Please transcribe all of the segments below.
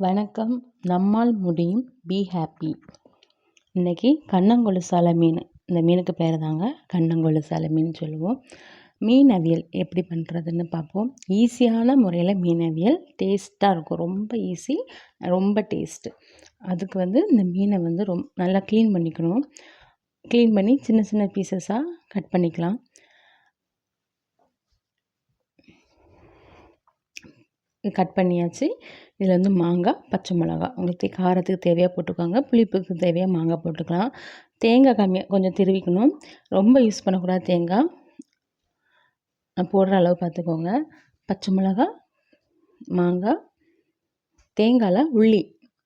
வணக்கம். நம்மால் முடியும். பி ஹாப்பி இன்றைக்கி கண்ணங்கொலுசால மீன். இந்த மீனுக்கு பேர் தாங்க கண்ணங்கொலுசால மீன் சொல்லுவோம். மீன் அவியல் எப்படி பண்ணுறதுன்னு பார்ப்போம். ஈஸியான முறையில் மீன் அவியல் டேஸ்ட்டாக இருக்கும். ரொம்ப ஈஸி ரொம்ப டேஸ்ட்டு அதுக்கு வந்து இந்த மீனை வந்து ரொம் நல்லா க்ளீன் பண்ணிக்கணும். க்ளீன் பண்ணி சின்ன சின்ன பீசஸாக கட் பண்ணிக்கலாம். கட் பண்ணியாச்சு. இதில் வந்து மாங்காய் பச்சை மிளகா. உங்களுக்கு காரத்துக்கு தேவையாக போட்டுக்கோங்க. புளிப்புக்கு தேவையாக மாங்காய் போட்டுக்கலாம். தேங்காய் கம்மியாக கொஞ்சம் திருவிக்கணும். ரொம்ப யூஸ் பண்ணக்கூடாது தேங்காய். போடுற அளவு பார்த்துக்கோங்க. பச்சை மிளகா மாங்காய் தேங்காயில் உள்ளி.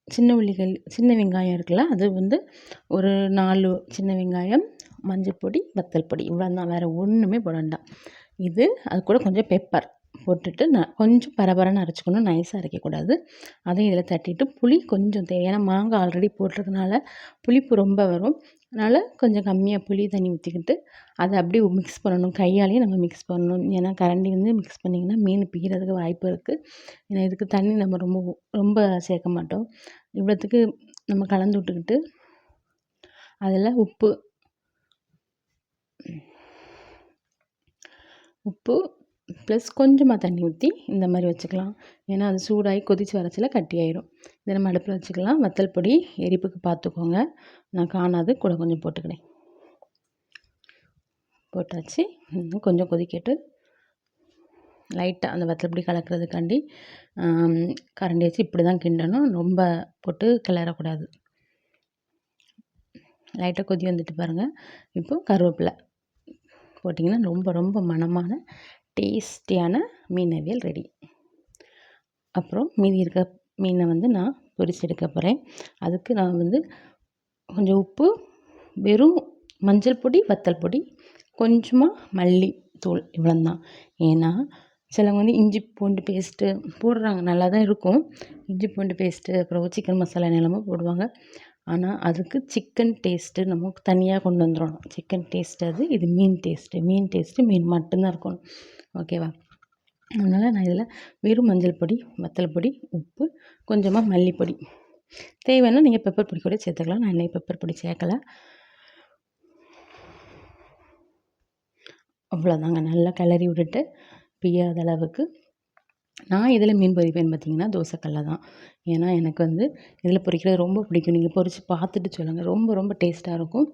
சின்ன உள்ளிகள் சின்ன வெங்காயம் இருக்குல்ல அது வந்து ஒரு நாலு சின்ன வெங்காயம் மஞ்சள் பொடி வத்தல் பொடி. இவ்வளோ தான் வேறு ஒன்றுமே போட வேண்டாம். இது அது கூட கொஞ்சம் பெப்பர் போட்டுட்டு நான் கொஞ்சம் பரபரன்னு அரைச்சிக்கணும். நைஸாக அரைக்கக்கூடாது. அதையும் இதில் தட்டிட்டு புளி கொஞ்சம் தேவை. ஏன்னா மாங்காய் ஆல்ரெடி போட்டிருக்கனால புளிப்பு ரொம்ப வரும். அதனால் கொஞ்சம் கம்மியாக புளி தண்ணி ஊற்றிக்கிட்டு அதை அப்படியே மிக்ஸ் பண்ணணும். கையாலேயே நம்ம மிக்ஸ் பண்ணணும். ஏன்னா கரண்டி வந்து மிக்ஸ் பண்ணிங்கன்னா மீன் பிக்கிறதுக்கு வாய்ப்பு இருக்குது ஏன்னா இதுக்கு தண்ணி நம்ம ரொம்ப ரொம்ப சேர்க்க மாட்டோம். இவ்வளோத்துக்கு நம்ம கலந்து விட்டுக்கிட்டு அதில் உப்பு உப்பு ப்ளஸ் கொஞ்சமாக தண்ணி ஊற்றி இந்த மாதிரி வச்சுக்கலாம். ஏன்னா அது சூடாகி கொதித்து வரச்சில கட்டி ஆயிடும். இதை நம்ம அடுப்பில் வச்சுக்கலாம். வத்தல் பொடி எரிப்புக்கு பார்த்துக்கோங்க. நான் காணாது கூட கொஞ்சம் போட்டுக்கிறேன் போட்டாச்சு. இன்னும் கொஞ்சம் கொதிக்கட்டு. லைட்டாக அந்த வத்தல் பொடி கலக்கிறதுக்காண்டி கரண்டி வச்சு இப்படி தான் கிண்டணும். ரொம்ப போட்டு கிளறக்கூடாது. லைட்டாக கொதி வந்துட்டு பாருங்கள் இப்போது கருவேப்பிலை போட்டிங்கன்னா ரொம்ப ரொம்ப மணமான டேஸ்டியான மீனவியல் ரெடி. அப்புறம் மீதி இருக்க மீனை வந்து நான் பொரிச்சு எடுக்க போகிறேன் அதுக்கு நான் வந்து கொஞ்சம் உப்பு வெறும் மஞ்சள் பொடி வத்தல் பொடி கொஞ்சமாக மல்லி தூள் இவ்வளோ தான் ஏன்னா சிலவங்க வந்து இஞ்சி பூண்டு பேஸ்ட்டு போடுறாங்க நல்லா தான் இருக்கும். இஞ்சி பூண்டு பேஸ்ட்டு அப்புறம் சிக்கன் மசாலா நிலமும் போடுவாங்க. ஆனால் அதுக்கு சிக்கன் டேஸ்ட்டு நமக்கு தனியாக கொண்டு வந்துடணும் சிக்கன் டேஸ்ட் அது இது மீன் டேஸ்ட்டு மீன் டேஸ்ட்டு மீன் மட்டும்தான் இருக்கணும். ஓகேவா அதனால் நான் இதில் வெறும் மஞ்சள் பொடி வத்தல் பொடி உப்பு கொஞ்சமாக மல்லிப்பொடி. தேவைன்னா நீங்கள் பெப்பர் பொடி கூட சேர்த்துக்கலாம். நான் இன்னைக்கு பெப்பர் பொடி சேர்க்கலை. அவ்வளோதாங்க நல்லா கிளறி விட்டுட்டு பியாத அளவுக்கு நான் இதில் மீன் பொரிப்பேன் பார்த்தீங்கன்னா தோசைக்கல்ல தான். ஏன்னா எனக்கு வந்து இதில் பொரிக்கிறது ரொம்ப பிடிக்கும். நீங்கள் பொரித்து பார்த்துட்டு சொல்லுங்கள் ரொம்ப ரொம்ப டேஸ்ட்டாக இருக்கும்.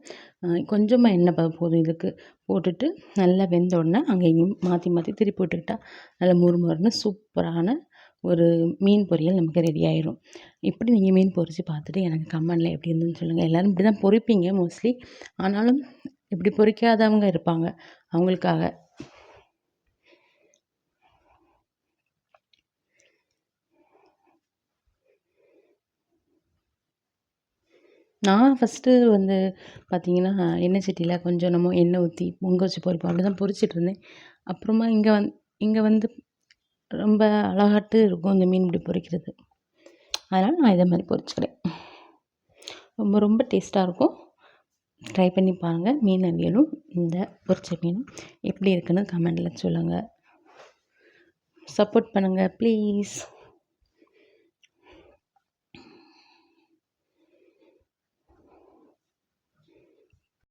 கொஞ்சமாக எண்ணெய் போதும் இதுக்கு. போட்டுட்டு நல்லா வெந்த உடனே அங்கேயும் மாற்றி மாற்றி திருப்பி விட்டுக்கிட்டால் நல்லா முறுமுறுன்னு சூப்பரான ஒரு மீன் பொரியல் நமக்கு ரெடி ஆயிரும். இப்படி நீங்கள் மீன் பொரித்து பார்த்துட்டு எனக்கு கமெண்டில் எப்படி இருந்துன்னு சொல்லுங்கள் எல்லோரும் இப்படி தான் பொரிப்பீங்க மோஸ்ட்லி ஆனாலும் இப்படி பொரிக்காதவங்க இருப்பாங்க. அவங்களுக்காக நான் ஃபஸ்ட்டு வந்து பார்த்திங்கன்னா எண்ணெய் சட்டியில் கொஞ்சம் என்னமோ எண்ணெய் ஊற்றி பொங்க வச்சு பொரிப்போம் அப்படி தான் பொரிச்சிட்ருந்தேன் அப்புறமா இங்கே வந் இங்கே வந்து ரொம்ப அழகாட்டு இருக்கும் இந்த மீன் இப்படி பொரிக்கிறது. அதனால் நான் இதே மாதிரி பொரிச்சுக்கிறேன் ரொம்ப ரொம்ப டேஸ்ட்டாக இருக்கும். ட்ரை பண்ணி பாருங்கள் மீன் அவியலும் இந்த பொரிச்ச மீனும் எப்படி இருக்குன்னு கமெண்டில் சொல்லுங்கள் சப்போர்ட் பண்ணுங்கள் ப்ளீஸ்